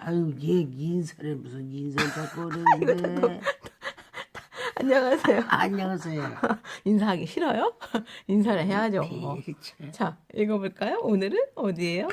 아유 얘 인사를 무슨 인사를 자꾸 그러는데 안녕하세요. 안녕하세요 인사하기 싫어요? 인사를 해야죠. 대체 자, 읽어볼까요? 오늘은 어디예요?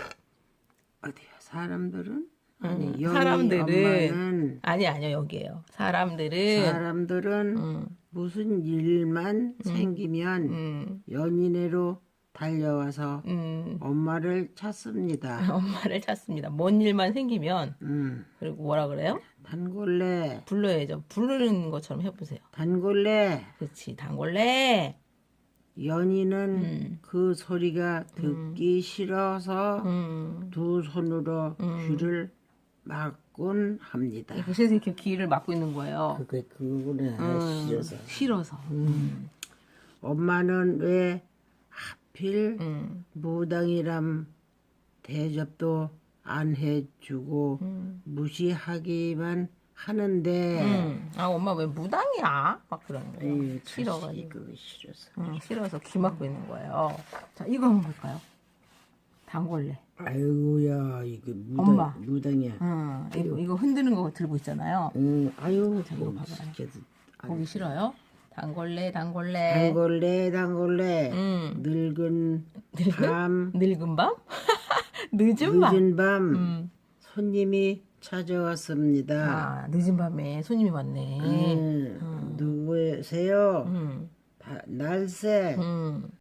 어디야 사람들은 아니 음, 사람들은 엄마는 아니, 아니요, 여기에요. 사람들은, 사람들은 음, 무슨 일만 생기면 음, 연인회로 달려와서 음, 엄마를 찾습니다. 엄마를 찾습니다. 뭔 일만 생기면, 음, 그리고 뭐라 그래요? 단골레, 불러야죠. 부르는 것처럼 해보세요. 단골레. 그렇지, 단골레. 연인은 음. 그 소리가 듣기 싫어서 음, 두 손으로 귀를 막곤 합니다. 그래서 이렇게 귀를 막고 있는 거예요. 그게 그거구나 음, 싫어서. 싫어서. 음, 엄마는 왜 하필 음, 무당이람 대접도 안 해주고 음. 무시하기만 하는데 음. 아, 엄마 왜 무당이야? 막 그러는 거예요. 에이, 싫어가지고. 싫어서. 음, 싫어서 귀 막고 있는 거예요. 자, 이거 한번 볼까요? 단골레. 아이고야 이게 무당, 엄마. 무당이야. 음, 이거, 이거 흔드는 거 들고 있잖아요. 응, 아유 이거 뭐 봐봐요. 보기 싫어요? 단골레, 단골레. 단골레 단골레 음, 늙은 밤 늙은 밤? 늦은 밤. 늦은 밤 음. 손님이 찾아왔습니다. 아, 늦은 밤에 손님이 왔네. 음, 누구세요? 음, 다- 날새 음,